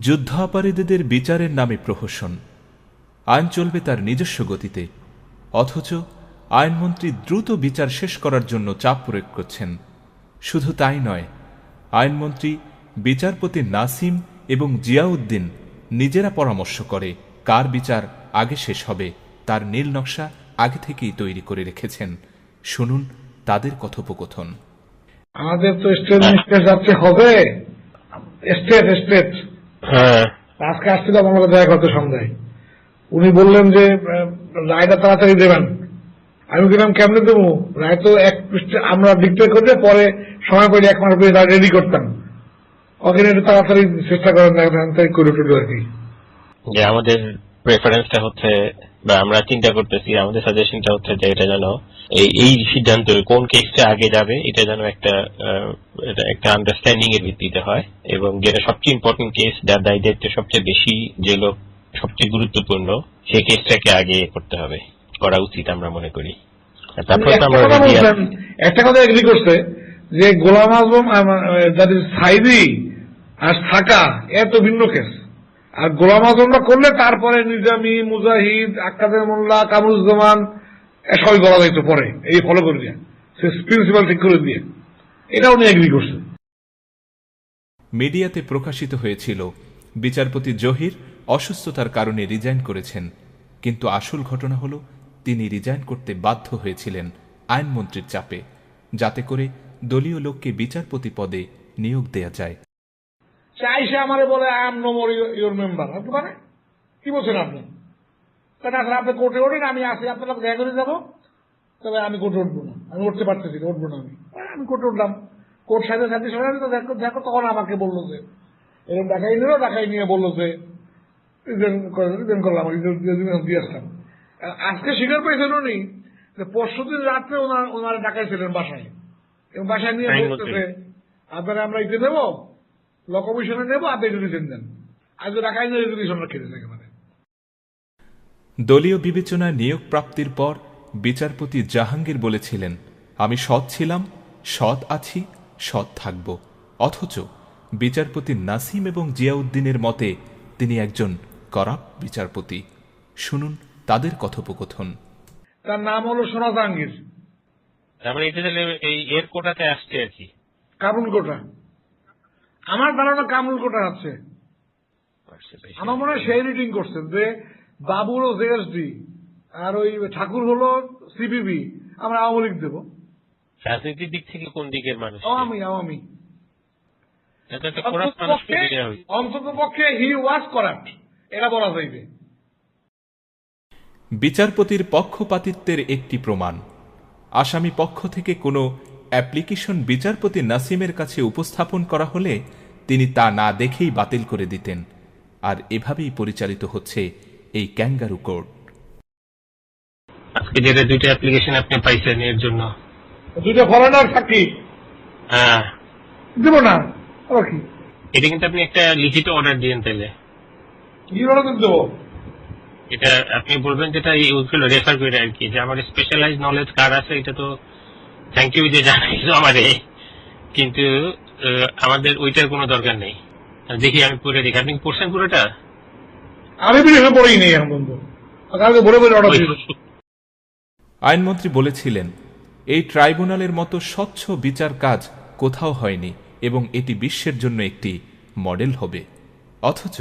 যুদ্ধাপরাধীদের বিচারের নামে প্রহসন। আইন চলবে তার নিজস্ব গতিতে, অথচ আইনমন্ত্রী দ্রুত বিচার শেষ করার জন্য চাপ প্রয়োগ করছেন। শুধু তাই নয়, আইনমন্ত্রী বিচারপতি নাসিম এবং জিয়াউদ্দিন নিজেরা পরামর্শ করে কার বিচার আগে শেষ হবে, তার নীল নকশা আগে থেকেই তৈরি করে রেখেছেন। শুনুন তাদের কথোপকথন। আমাদের তো স্টেট মিনিস্টার যাচ্ছে হবে। State state. হ্যাঁ। আজকে আসছিল আমার দেখা করতে সন্ধ্যায়। উনি বললেন যে রায়টা তাড়াতাড়ি দেবেন। আমি বললাম কেমনে দেবো? রায় তো এক পৃষ্ঠে আমরা ডিক্লেয়ার করলে পরে সময় পেলে এক মাস পরে রেডি করতাম। ওখানে একটু তাড়াতাড়ি চেষ্টা করেন তাড়াতাড়ি করে টুলু আর কি। যে আমাদের প্রেফারেন্সটা হচ্ছে বা আমরা চিন্তা করতেছি আমাদের সাজেশনটা হচ্ছে যে এটা যেন এই এই সিদ্ধান্ত কোন কেসটা আগে যাবে এটা যেন একটা একটা আন্ডারস্ট্যান্ডিং এর ভিত্তিতে হয় এবং যেটা সবচেয়ে ইম্পর্টেন্ট কেস যার দায় দায়িত্ব সবচেয়ে বেশি যে লোক সবচেয়ে গুরুত্বপূর্ণ সেই কেসটাকে আগে করতে হবে করা উচিত আমরা মনে করি তারপর একটা আমরা। একটা কথা এগ্রি করছে যে গোলাম আজম দ্যাট ইজ সাইদি আর থাকা এত ভিন্ন কেস আর গোলাম আজমরা করলে তারপরে নিজামি, মুজাহিদ, আক্কাদের মোল্লা, কামরুজ্জামান সবাই গলা যাইতো পরে। এই ফলো করে দিয়ে। সে প্রিন্সিপাল ঠিক করে দিয়ে। এটা উনি এগ্রি করছে মিডিয়াতে প্রকাশিত হয়েছিল, বিচারপতি জহির অসুস্থতার কারণে রিজাইন করেছেন, কিন্তু আসল ঘটনা হল, তিনি রিজাইন করতে বাধ্য হয়েছিলেন আইনমন্ত্রীর চাপে, যাতে করে দলীয় লোককে বিচারপতি পদে নিয়োগ দেয়া যায়। চাইছে আমারে বলে I am no more your member মানে কি বলছেন আপনি? কারণ আসলে আপনি কোর্টে ওঠেন আমি আসি আপনার দেখা করে যাব। তবে আমি কোর্টে উঠবো না আমি উঠতে পারতেছি না উঠবো না আমি। আমি কোর্টে উঠলাম কোর্ট সাথে সাথে সরাই তো দেখো দেখো তখন আমাকে বলল যে এরকম দেখাই নিল দেখাই নিয়ে বলল যে রিজেন করলাম দিয়ে আসলাম। আজকে স্বীকার পেয়েছেন উনি যে পরশু দিন রাত্রে ওনার ওনারা ডাকাইছিলেন বাসায়। এবং বাসায় নিয়ে। বলতেছে আপনারা আমরা ইতে নেব ল কমিশনে নেব আপনি দেন। আজ খেতে থাকে মানে দলীয় বিবেচনায় নিয়োগ প্রাপ্তির পর বিচারপতি জাহাঙ্গীর বলেছিলেন আমি সৎ ছিলাম সৎ আছি সৎ থাকব। অথচ বিচারপতি নাসিম এবং জিয়াউদ্দিনের মতে তিনি একজন করাপ বিচারপতি। শুনুন তাদের কথোপকথন। তার নাম হলো সোনা জাহাঙ্গীর। তার মানে এটা এই এর কোটাতে আসছে আর কি। কোটা। আমার ধারণা কামুল কোটা আছে। আমার মনে হয় সেই রিটিং করছেন যে বাবু হলো জেএসডি আর ওই ঠাকুর হলো সিপিবি আমরা আওয়ামী লীগ দেবো। রাজনীতির দিক থেকে কোন দিকের মানুষ? আওয়ামী আওয়ামী। এটা একটা খোরাক মানুষকে দেওয়া হয়েছে। অন্তত পক্ষে হি ওয়াজ করাপ্ট এটা বলা যাইবে। বিচারপতির পক্ষপাতিত্বের একটি প্রমাণ। আসামি পক্ষ থেকে কোনো অ্যাপ্লিকেশন বিচারপতি নাসিমের কাছে উপস্থাপন করা হলে তিনি তা না দেখেই বাতিল করে দিতেন। আর এভাবেই পরিচালিত হচ্ছে এই ক্যাঙ্গারু কোর্ট আজকে যেটা দুইটা অ্যাপ্লিকেশন আপনি পাইছেন এর জন্য। দুটো ফরেনার সাক্ষী হ্যাঁ। দেবো না কি? এটা কিন্তু আপনি একটা লিখিত অর্ডার দিয়েন তাহলে কি কিন্তু দেবো? এটা আপনি বলবেন যেটা এই ওইগুলো রেফার করে আর কি যে আমার স্পেশালাইজ নলেজ কার আছে এটা তো থ্যাংক ইউ যে জানাইছো আমারে। কিন্তু আমাদের ওইটার কোনো দরকার নেই। দেখি আমি পড়ে দেখি আপনি পড়ছেন পুরোটা? আমি পড়েই নেই এখন বন্ধু কালকে বলে বলে অর্ডার আইনমন্ত্রী বলেছিলেন এই ট্রাইব্যুনালের মতো স্বচ্ছ বিচার কাজ কোথাও হয়নি এবং এটি বিশ্বের জন্য একটি মডেল হবে। অথচ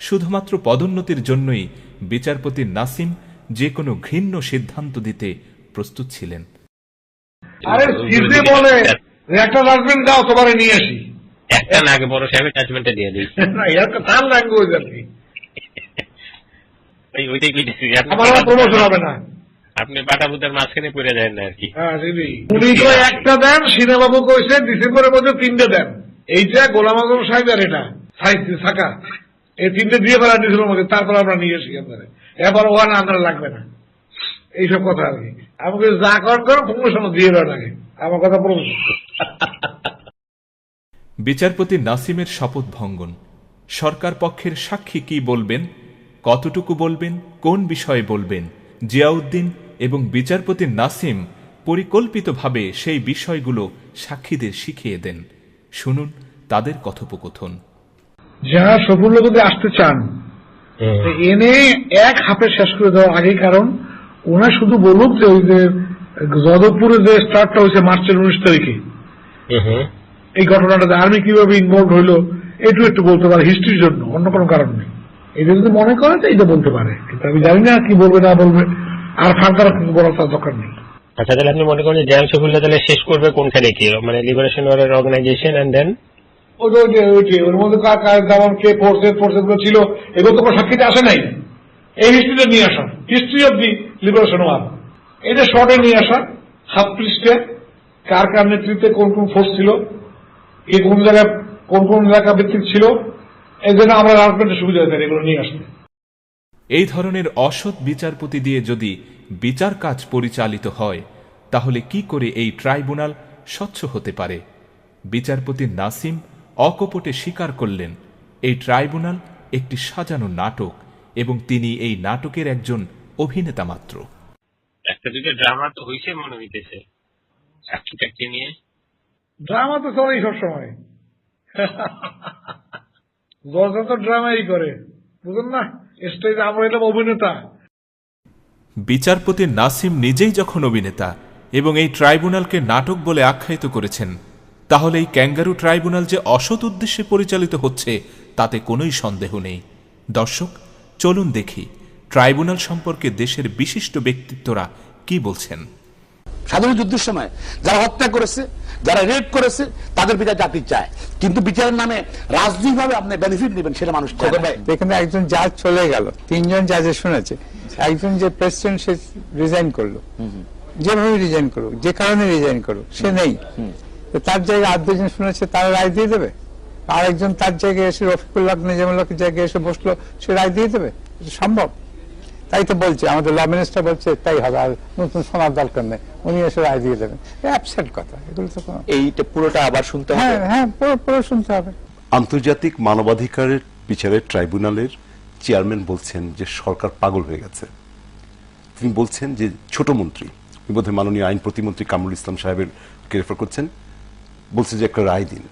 শুধুমাত্র পদোন্নতির জন্যই বিচারপতি নাসিম যে কোনো ঘৃণ্য সিদ্ধান্ত দিতে প্রস্তুত ছিলেন। আরে সিজে বলে একটা জাজমেন্ট দাও তোমারে নিয়ে আসি। একটা না বড় সাহেবের জাজমেন্টটা দিয়ে দিই। না এটা তার ল্যাঙ্গুয়েজ আর কি ওই ওইটাই কইতেছি আপনি আমার প্রমোশন হবে না। আপনি বাটা বুদার মাঝখানে পড়ে যায় না আর কি। হ্যাঁ উনি তো একটা দেন সিনেমাবু কইছে ডিসেম্বরের মধ্যে তিনটে দেন। এইটা গোলাম আজম সাহেব আর এটা সাহিত্য থাকা এই তিনটে দিয়ে ফেলা ডিসেম্বরের মধ্যে তারপর আমরা নিয়ে আসি আপনারা। এবার ওখানে আপনার লাগবে না। এইসব কথা আর কি। আমাকে যা করেন করো প্রমোশন দিয়ে আগে আমার কথা প্রমোশন বিচারপতি নাসিমের শপথ ভঙ্গন। সরকার পক্ষের সাক্ষী কি বলবেন কতটুকু বলবেন কোন বিষয়ে বলবেন জিয়াউদ্দিন এবং বিচারপতি নাসিম পরিকল্পিতভাবে সেই বিষয়গুলো সাক্ষীদের শিখিয়ে দেন। শুনুন তাদের কথোপকথন। যারা সফুল্ল যদি আসতে চান এনে এক হাফে শেষ করে দেওয়ার আগেই কারণ ওনা শুধু বলুক যে ওই যে যাদবপুরে যে স্টার্টটা হয়েছে মার্চের উনিশ তারিখে। এই ঘটনাটাতে আর্মি কীভাবে ইনভলভ হইল একটু একটু বলতে পারে হিস্ট্রির জন্য অন্য কোনো কারণ নেই। এটা যদি মনে করে তো এটা বলতে পারে। কিন্তু আমি জানি না কি বলবে না বলবে আর ফার্দার বলার তার দরকার নেই। আচ্ছা তাহলে আপনি মনে করেন যে জেনারেল শফিউল্লাহ তাহলে শেষ করবে কোনখানে কি? মানে লিবারেশন ওয়ারের অর্গানাইজেশন এন্ড দেন ওর মধ্যে কার কার কে ফোর্সেস ফোর্সেসগুলো ছিল এগুলো তো কোনো সাক্ষীতে আসে নাই। এই হিস্ট্রিটা নিয়ে আসা history of the liberation war এটা শর্টে নিয়ে আসা, হাফ পৃষ্ঠে, কার কার নেতৃত্বে কোন কোন ফোর্স ছিল কে কোন জায়গায় কোন কোন এলাকা ভিত্তিক ছিল, এই জন্য আমরা রাজনীতির সুবিধা হয়েছে এগুলো নিয়ে আসতে। এই ধরনের অসৎ বিচারপতি দিয়ে যদি বিচার কাজ পরিচালিত হয়, তাহলে কি করে এই ট্রাইব্যুনাল স্বচ্ছ হতে পারে? বিচারপতি নাসিম অকপটে স্বীকার করলেন, এই ট্রাইব্যুনাল একটি সাজানো নাটক এবং তিনি এই নাটকের একজন অভিনেতা মাত্র। একটা দুটো ড্রামা তো হয়েছে মনে হইতেছে। চাকরি টাকরি নিয়ে। ড্রামা তো চলেই সবসময়। দরজা তো ড্রামাই করে। বুঝলেন না? স্টেজ আমরা এলাম অভিনেতা। বিচারপতি নাসিম নিজেই যখন অভিনেতা এবং এই ট্রাইব্যুনালকে নাটক বলে আখ্যায়িত করেছেন তাহলে এই ক্যাঙ্গারু ট্রাইব্যুনাল যে অসৎ উদ্দেশ্যে পরিচালিত হচ্ছে তাতে কোনোই সন্দেহ নেই। দর্শক চলুন দেখি। ট্রাইব্যুনাল সম্পর্কে দেশের বিশিষ্ট ব্যক্তিত্বরা কি বলছেন? সাধারণ যুদ্ধের সময় যারা হত্যা করেছে যারা রেপ করেছে তাদের বিচার জাতি চায়। কিন্তু বিচারের নামে রাজনৈতিকভাবে আপনি বেনিফিট নেবেন সেটা মানুষ। এখানে একজন জাজ চলে গেল তিনজন জাজে শুনেছে। একজন যে প্রেসিডেন্ট সে রিজাইন করল। যেভাবে রিজাইন করুক যে কারণে রিজাইন করুক সে নেই। তার জায়গায় আর দুজন শুনেছে তারা রায় দিয়ে দেবে? আর একজন তার জায়গায় এসে রফিকুল্লাহ নিজামুল্লাহর জায়গায় এসে বসল সে রায় দিয়ে দেবে? সম্ভব? তাই তো বলছে আমাদের ল মিনিস্টার বলছে তাই হবে আর নতুন শোনার দরকার নেই। উনি এসে রায় দিয়ে দেবেন। অ্যাবসেন্ট কথা এগুলো তো এইটা পুরোটা আবার শুনতে হ্যাঁ হবে? হ্যাঁ পুরো পুরো শুনতে হবে। আন্তর্জাতিক মানবাধিকারের বিচারের ট্রাইব্যুনালের চেয়ারম্যান বলছেন যে সরকার পাগল হয়ে গেছে। তিনি বলছেন যে ছোট মন্ত্রী বোধহয় মাননীয় আইন প্রতিমন্ত্রী কামরুল ইসলাম সাহেবের কে রেফার করছেন বলছে যে একটা রায় দিন।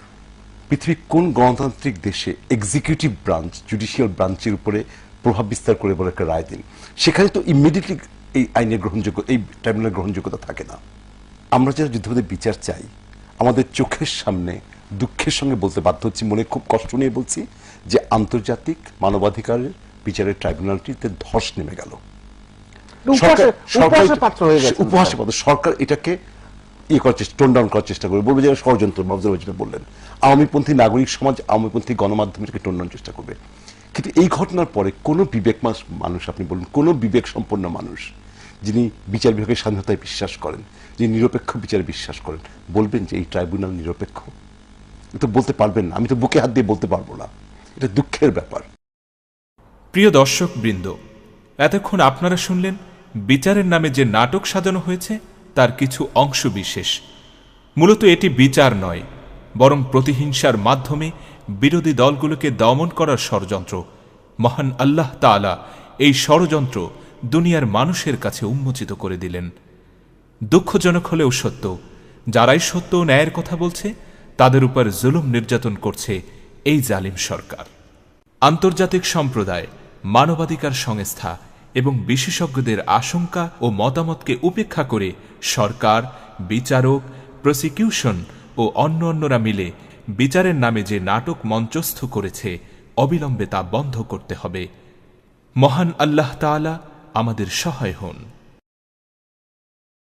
পৃথিবীর কোন গণতান্ত্রিক দেশে এক্সিকিউটিভ ব্রাঞ্চ জুডিশিয়াল ব্রাঞ্চের উপরে প্রভাব বিস্তার করে বলে একটা রায় দিন। সেখানে তো ইমিডিয়েটলি এই আইনের গ্রহণযোগ্য এই ট্রাইব্যুনালের গ্রহণযোগ্যতা থাকে না। আমরা যারা যুদ্ধবাদের বিচার চাই আমাদের চোখের সামনে দুঃখের সঙ্গে বলতে বাধ্য হচ্ছি মনে খুব কষ্ট নিয়ে বলছি যে আন্তর্জাতিক মানবাধিকারের বিচারের ট্রাইব্যুনালটিতে ধস নেমে গেল। উপহাসের পাত্র সরকার এটাকে ইয়ে করার চেষ্টা টোন ডাউন করার চেষ্টা করবে। বলবে যে ষড়যন্ত্র যেটা বললেন। আওয়ামীপন্থী নাগরিক সমাজ আওয়ামীপন্থী গণমাধ্যম এটাকে টোন ডাউন চেষ্টা করবে। কিন্তু এই ঘটনার পরে কোনো বিবেক মানুষ, আপনি বলুন, কোনো বিবেক সম্পন্ন মানুষ যিনি বিচার বিভাগের স্বাধীনতায় বিশ্বাস করেন, যিনি নিরপেক্ষ বিচারে বিশ্বাস করেন, বলবেন যে এই ট্রাইব্যুনাল নিরপেক্ষ? তো বলতে পারবেন না, আমি তো বুকে হাত দিয়ে বলতে পারব না। এটা দুঃখের ব্যাপার। প্রিয় দর্শক বৃন্দ, এতক্ষণ আপনারা শুনলেন বিচারের নামে যে নাটক সাজানো হয়েছে, তার কিছু অংশ বিশেষ মূলত এটি বিচার নয়, বরং প্রতিহিংসার মাধ্যমে বিরোধী দলগুলোকে দমন করার ষড়যন্ত্র। মহান আল্লাহ তাআলা এই ষড়যন্ত্র দুনিয়ার মানুষের কাছে উন্মোচিত করে দিলেন। দুঃখজনক হলেও সত্য, যারাই সত্য ও ন্যায়ের কথা বলছে, তাদের উপর জুলুম নির্যাতন করছে এই জালিম সরকার। আন্তর্জাতিক সম্প্রদায়, মানবাধিকার সংস্থা এবং বিশেষজ্ঞদের আশঙ্কা ও মতামতকে উপেক্ষা করে সরকার, বিচারক, প্রসিকিউশন ও অন্য অন্যরা মিলে বিচারের নামে যে নাটক মঞ্চস্থ করেছে, অবিলম্বে তা বন্ধ করতে হবে। মহান আল্লাহ তালা আমাদের সহায় হন।